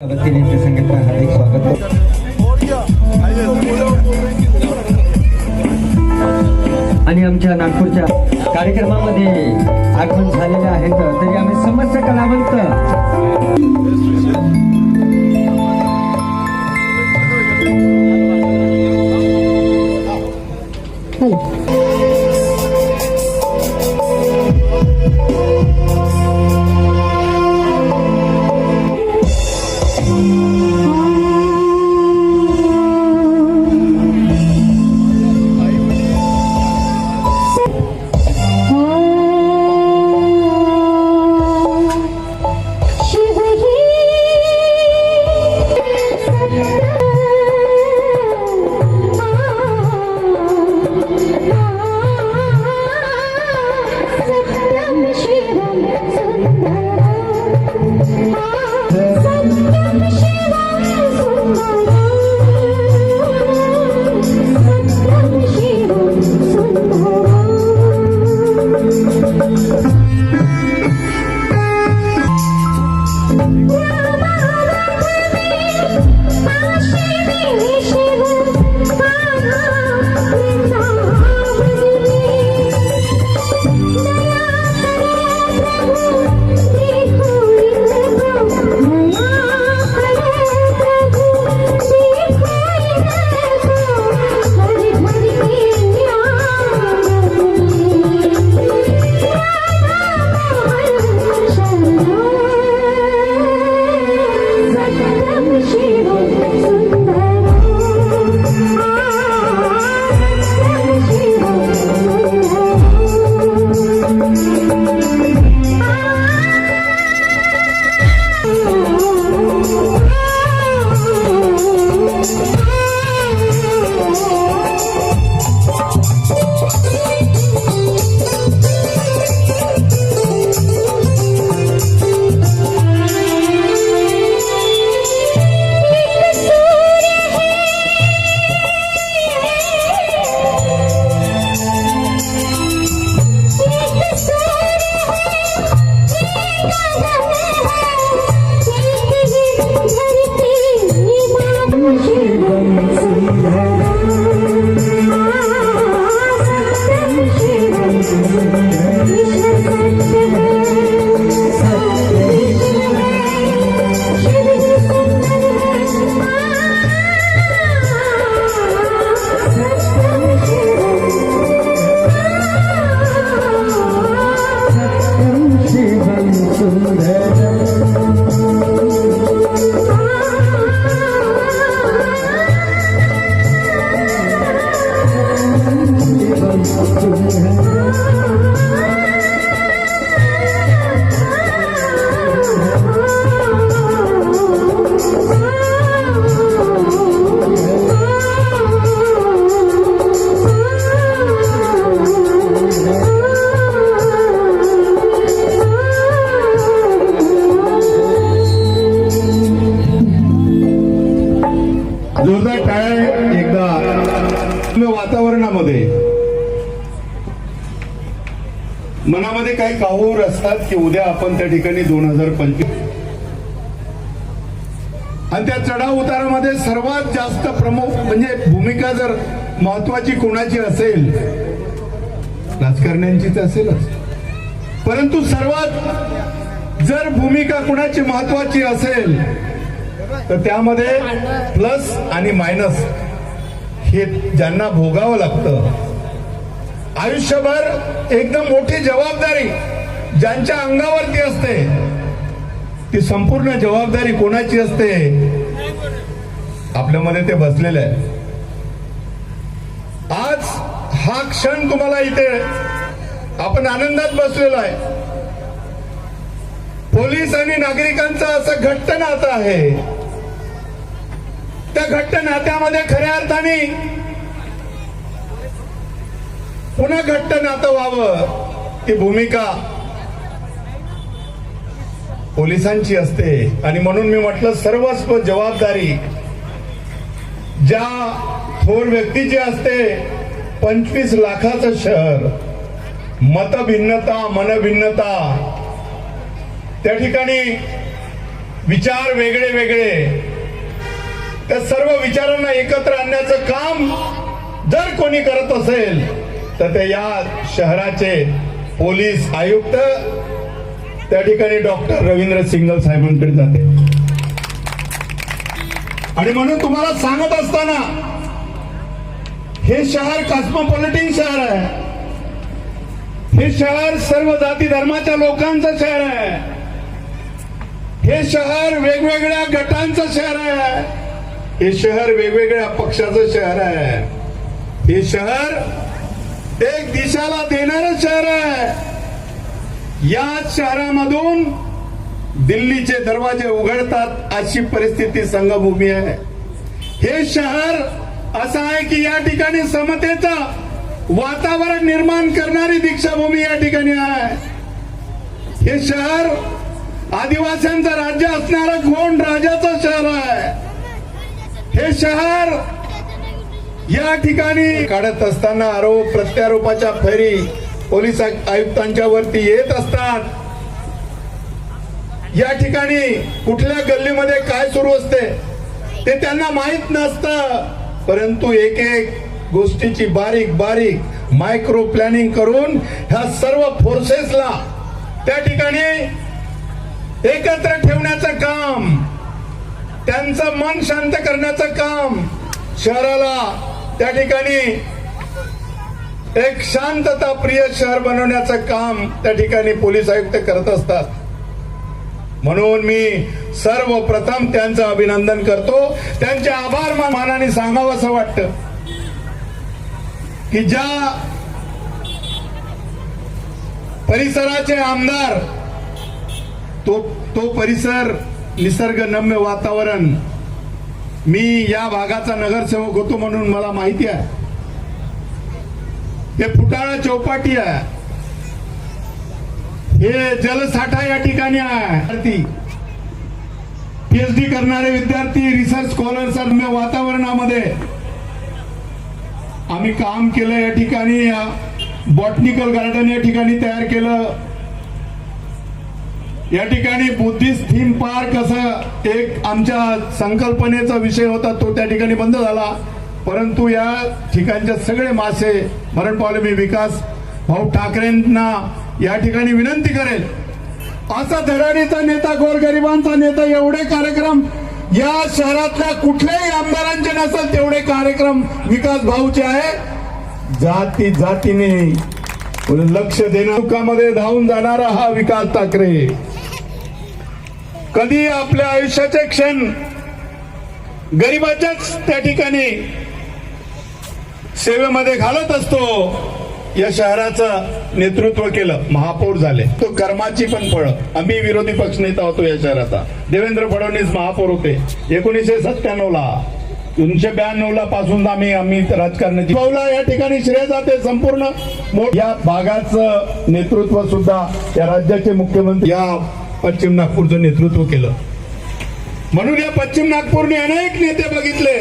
संघटना हार्दिक स्वागत. आणि आमच्या नागपूरच्या कार्यक्रमामध्ये काही काहूर असतात की उद्या आपण त्या ठिकाणी दोन हजार पंचवीस आणि त्या चढाव उतारामध्ये सर्वात जास्त प्रमुख म्हणजे भूमिका जर महत्वाची कोणाची असेल राजकारण्यांचीच असेलच. परंतु सर्वात जर भूमिका कुणाची महत्वाची असेल तर त्यामध्ये प्लस आणि मायनस हे ज्यांना भोगावं लागतं आयुष्यभर एकदम मोठी जबाबदारी ज्यांच्या अंगावरती असते ती संपूर्ण जबाबदारी कोणाची असते? आपल्यामध्ये ते बसलेले आहे आज हा क्षण तुम्हाला इथे आपण आनंदात बसलेलो आहे. पोलीस आणि नागरिकांचं असं घट्ट नातं आहे. त्या घट्ट नात्यामध्ये खऱ्या अर्थाने पुन्हा घट्ट नातं व्हावं. ती भूमिका पोलिसांची असते. आणि म्हणून मी म्हटलं सर्वस्व जबाबदारी ज्या थोर व्यक्तीची असते पंचवीस लाखाचं शहर मतभिन्नता मनभिन्नता त्या ठिकाणी विचार वेगळे वेगळे. त्या सर्व विचारांना एकत्र आणण्याचं काम जर कोणी करत असेल तर ते या शहराचे पोलीस आयुक्त त्या ठिकाणी डॉक्टर रवींद्र सिंगल साहेबांकडे जाते. आणि म्हणून तुम्हाला सांगत असताना हे शहर कॉस्मोपॉलिटिन शहर आहे. हे शहर सर्व जाती धर्माच्या लोकांचं शहर आहे. हे शहर वेगवेगळ्या गटांचं शहर आहे. हे शहर वेगवेगळ्या पक्षाचं शहर आहे. हे शहर एक दिशाला देणारं शहर आहे. या शहरामधून दिल्लीचे दरवाजे उघडतात अशी परिस्थिती संघभूमी आहे. हे शहर असं आहे की या ठिकाणी समतेचं वातावरण निर्माण करणारी दीक्षाभूमी या ठिकाणी आहे. हे शहर आदिवासींचं राज्य असणारं कोण राजाचं शहर आहे. हे शहर या ठिकाणी काढत असताना आरोप प्रत्यारोपाच्या फैरी पोलीस आयुक्तांच्या वरती येत असतात. या ठिकाणी कुठल्या गल्लीमध्ये काय सुरू असते ते त्यांना माहीत नसतं. परंतु एक एक गोष्टीची बारीक बारीक मायक्रो प्लॅनिंग करून ह्या सर्व फोर्सेसला त्या ठिकाणी एकत्र ठेवण्याचं काम त्यांचं मन शांत करण्याचं काम शहराला त्या ठिकाणी एक शांतता प्रिय शहर बनवण्याचं काम त्या ठिकाणी पोलीस आयुक्त करत असतात. म्हणून मी सर्वप्रथम त्यांचं अभिनंदन करतो. त्यांचे आभार मानाने सांगावं असं वाटतं. की ज्या परिसराचे आमदार तो तो परिसर निसर्गनम्य वातावरण मी या भागाचा नगरसेवक होतो म्हणून मला माहिती आहे. हे फुटाळा चौपाटी आहे. हे जलसाठा या ठिकाणी आहे. पीएचडी करणारे विद्यार्थी रिसर्च स्कॉलर्स वातावरणामध्ये आम्ही काम केलं या ठिकाणी. बॉटनिकल गार्डन या ठिकाणी तयार केलं. या ठिकाणी बुद्धिस्ट थीम पार्क असं एक आमच्या संकल्पनेचा विषय होता तो त्या ठिकाणी बंद झाला. परंतु या ठिकाणचे सगळे मासे मरण पावले मी विकास भाऊ ठाकरेंना या ठिकाणी विनंती करेल. असा धडाडीचा नेता गोरगरिबांचा नेता एवढे कार्यक्रम या शहरातल्या कुठल्याही आमदारांचे नसेल तेवढे कार्यक्रम विकास भाऊचे आहे. जाती जातीने लक्ष देण्यामध्ये धावून जाणारा हा विकास ठाकरे. कधी आपल्या आयुष्याचे क्षण गरिबाच्याच त्या ठिकाणी सेवेमध्ये घालत असतो या शहराचं नेतृत्व केलं. महापौर झाले. तो कर्माची पण फळं आम्ही विरोधी पक्ष नेता होतो या शहराचा. देवेंद्र फडणवीस महापौर होते. एकोणीसशे सत्त्याण्णव ला दोनशे ब्याण्णव ला पासून आम्ही आम्ही राजकारणाची पावला या ठिकाणी श्रेय जाते संपूर्ण. या भागाचं नेतृत्व सुद्धा या राज्याचे मुख्यमंत्री या पश्चिम नागपूरचं नेतृत्व केलं. म्हणून या पश्चिम नागपूरने अनेक नेते बघितले.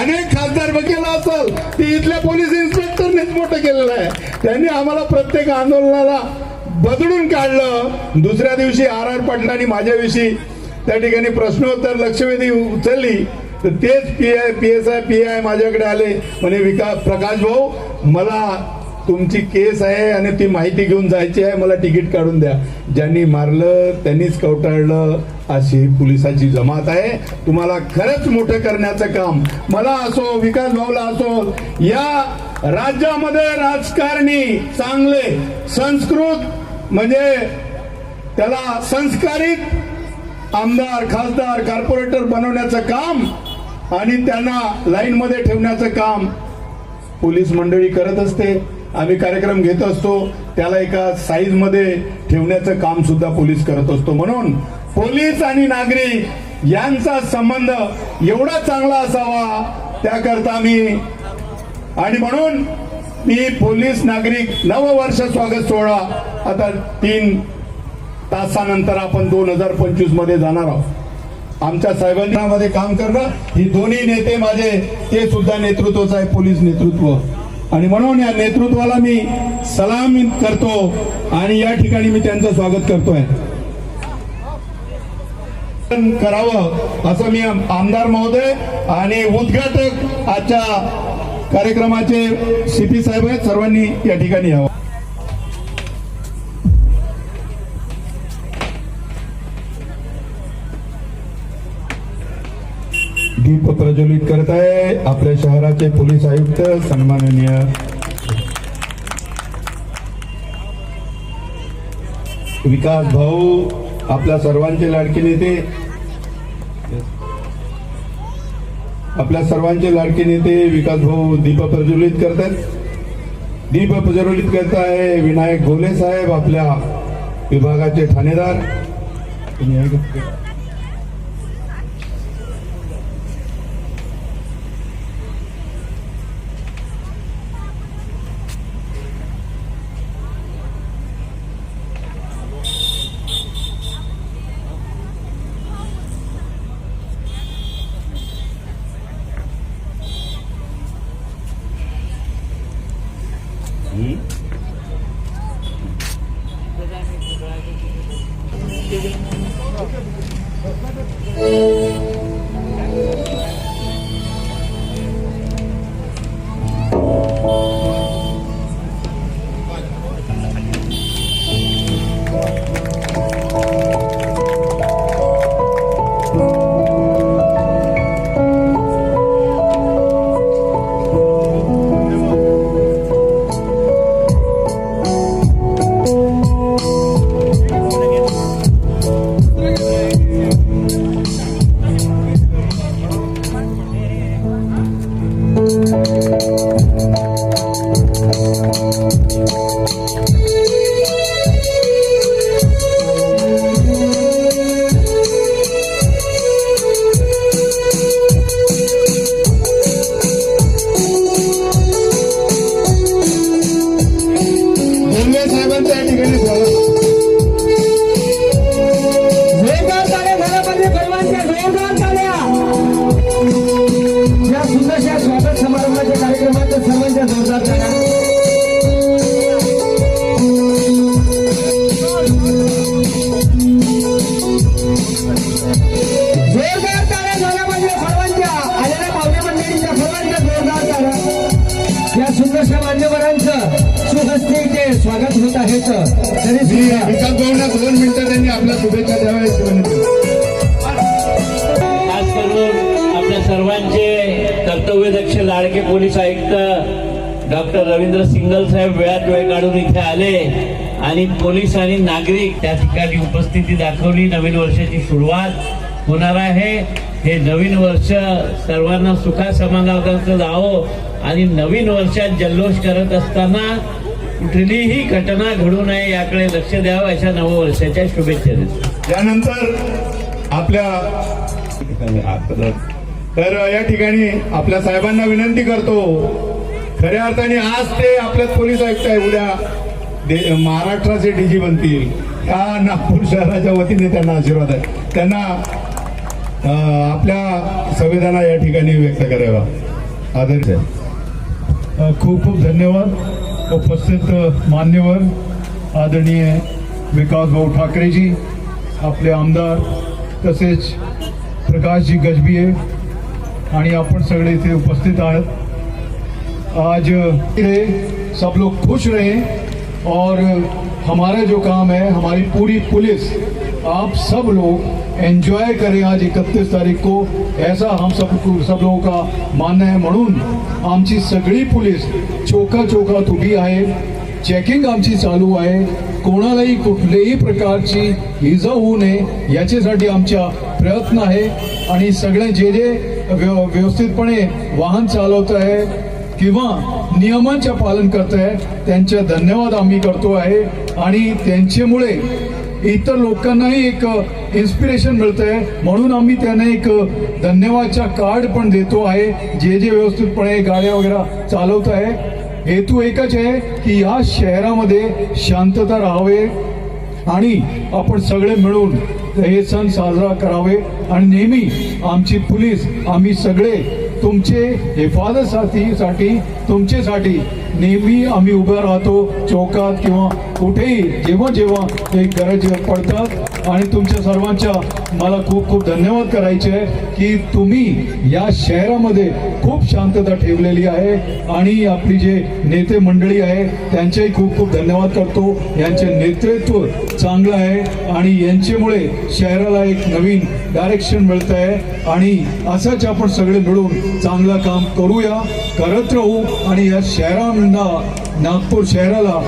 अनेक खासदार बघितला असेल. ते इथल्या पोलीस इन्स्पेक्टरनेच मोठं केलेलं आहे. त्यांनी आम्हाला प्रत्येक आंदोलनाला बदलून काढलं. दुसऱ्या दिवशी आर आर पाटलांनी माझ्याविषयी त्या ठिकाणी प्रश्नोत्तर लक्षवेधी उचलली. तर तेच P I P S I P I माझ्याकडे आले. म्हणे विकास प्रकाश भाऊ मला तुमची केस आहे आणि ती माहिती घेऊन जायची आहे मला तिकीट काढून द्या. ज्यांनी मारलं त्यांनीच कवटाळलं अशी पोलिसाची जमात आहे. तुम्हाला खरंच मोठं करण्याचं काम. मला असो विकास भाऊला असो या राज्यामध्ये राजकारणी चांगले संस्कृत म्हणजे त्याला संस्कारित आमदार खासदार कॉर्पोरेटर बनवण्याचं काम आणि त्यांना लाईनमध्ये ठेवण्याचं काम पोलीस मंडळी करत असते. आम्ही कार्यक्रम घेत असतो त्याला एका साईजमध्ये ठेवण्याचं काम सुद्धा पोलीस करत असतो. म्हणून पोलीस आणि नागरिक यांचा संबंध एवढा चांगला असावा त्याकरता मी आणि म्हणून मी पोलीस नागरिक नववर्ष स्वागत सोहळा आता तीन तासानंतर आपण दोन हजार पंचवीसमध्ये जाणार आहोत. आमच्या साहेबांमध्ये काम करणं ही दोन्ही नेते माझे ते सुद्धा नेतृत्वच आहे पोलीस नेतृत्व. आणि म्हणून या नेतृत्वाला मी सलाम करतो आणि या ठिकाणी मी त्यांचं स्वागत करतोय. करावं असं मी आमदार महोदय आणि उद्घाटक आजच्या कार्यक्रमाचे सीपी साहेब आहेत सर्वांनी या ठिकाणी यावं. प्रज्वलित करत आहे. आपल्या शहराचे पोलीस आयुक्त सन्माननीय विकास भाऊ आपल्या सर्वांचे लाडके नेते. आपल्या सर्वांचे लाडके नेते विकास भाऊ दीप प्रज्वलित करतात दीप प्रज्वलित करत आहे. विनायक घोले साहेब आपल्या विभागाचे ठाणेदार. सुहस्ते ते स्वागत होत तरी भाऊंना दोन मिनिटं त्यांनी आपल्या शुभेच्छा द्याव्या खास करून आपल्या सर्वांचे कर्तव्यदक्ष लाडके पोलीस आयुक्त डॉक्टर रवींद्र सिंगल साहेब वेळात वेळ काढून इथे आले आणि पोलीस आणि नागरिक त्या ठिकाणी उपस्थिती दाखवली. नवीन वर्षाची सुरुवात होणार आहे. हे नवीन वर्ष सर्वांना सुखा समाधानाचं जावं आणि नवीन वर्षात जल्लोष करत असताना कुठलीही घटना घडू नये याकडे लक्ष द्यावं अशा नववर्षाच्या शुभेच्छा देतो. त्यानंतर आपल्या तर या ठिकाणी आपल्या साहेबांना विनंती करतो. खऱ्या अर्थाने आज ते आपल्यात पोलीस आयुक्त आहे. उद्या दे- महाराष्ट्राचे डीजी बनतील. ह्या नागपूर शहराच्या वतीने त्यांना आशीर्वाद आहे. त्यांना आपल्या संविधाना या ठिकाणी व्यक्त करावा आदर आहे. खूप खूप धन्यवाद. उपस्थित मान्यवर आदरणीय विकास भाऊ ठाकरेजी आपले आमदार तसेच प्रकाशजी गजबिये आणि आपण सगळे इथे उपस्थित आहात. आज सब लोग खुश रहे और हमारा जो काम है हमारी पूरी पुलिस आप सब लोग एन्जॉय करें आज इकतीस तारीख को। ऐसा हम सब सब लोगों का मानना आहे म्हणून आमची सगळी पोलीस चोखा चोखात उभी आहे. चेकिंग आमची चालू आहे. कोणालाही कुठल्याही प्रकारची इजा होऊ नये याच्यासाठी आमचा प्रयत्न आहे. आणि सगळे जे जे व्यव व्यवस्थितपणे वाहन चालवत आहे किंवा नियमांचे पालन करत आहे त्यांचे धन्यवाद आम्ही करतो आहे. आणि त्यांच्यामुळे इतर लोकांनाही एक इन्स्पिरेशन मिळत आहे म्हणून आम्ही त्यांना एक धन्यवादचा कार्ड पण देतो आहे. जे जे व्यवस्थितपणे गाड्या वगैरे चालवत आहे. हेतू एकच आहे की या शहरामध्ये शांतता राहावे आणि आपण सगळे मिळून हे सण साजरा करावे. आणि नेहमी आमची पोलीस आम्ही सगळे तुमचे हिफाजतसाठी तुमच्यासाठी नेहमी आम्ही उभं राहतो चौकात किंवा कुठेही जेव्हा जेव्हा ते गरज पडतात. आणि तुमच्या सर्वांच्या मला खूप खूप धन्यवाद करायचे आहे की तुम्ही या शहरामध्ये खूप शांतता ठेवलेली आहे आणि आपली जे नेते मंडळी आहे त्यांचेही खूप खूप धन्यवाद करतो. यांचे नेतृत्व चांगलं आहे आणि यांच्यामुळे शहराला एक नवीन डायरेक्शन मिळत आहे आणि असंच आपण सगळे मिळून चांगलं काम करूया. करत राहू आणि या शहरांना नागपूर शहराला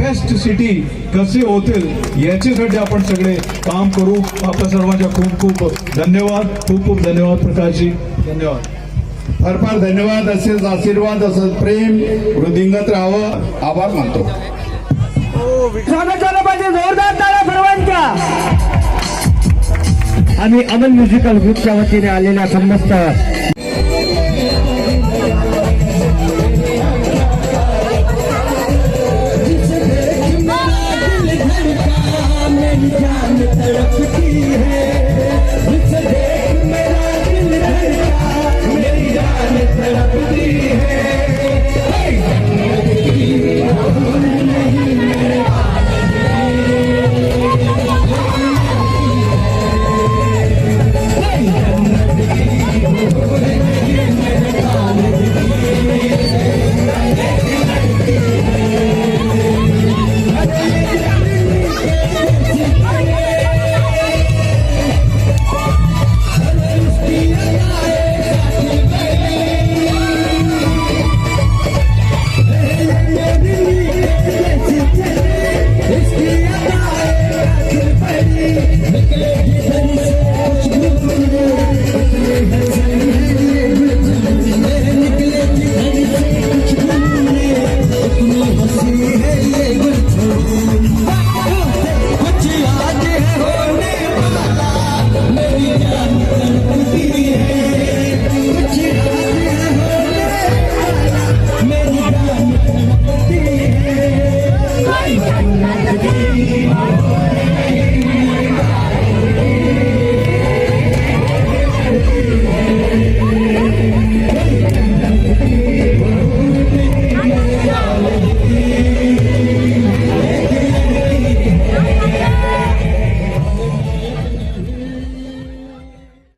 बेस्ट सिटी कसे होतील याच्यासाठी आपण सगळे काम करू. आपल्या सर्वांच्या खूप खूप धन्यवाद. खूप खूप धन्यवाद प्रकाशजी. धन्यवाद. फार फार धन्यवाद. असेच आशीर्वाद असंच प्रेम. वृद्धिंगत राहावं. आभार मानतो. पाहिजे. जोरदार आणि अमन म्युझिकल ग्रुपच्या वतीने आलेल्या समस्त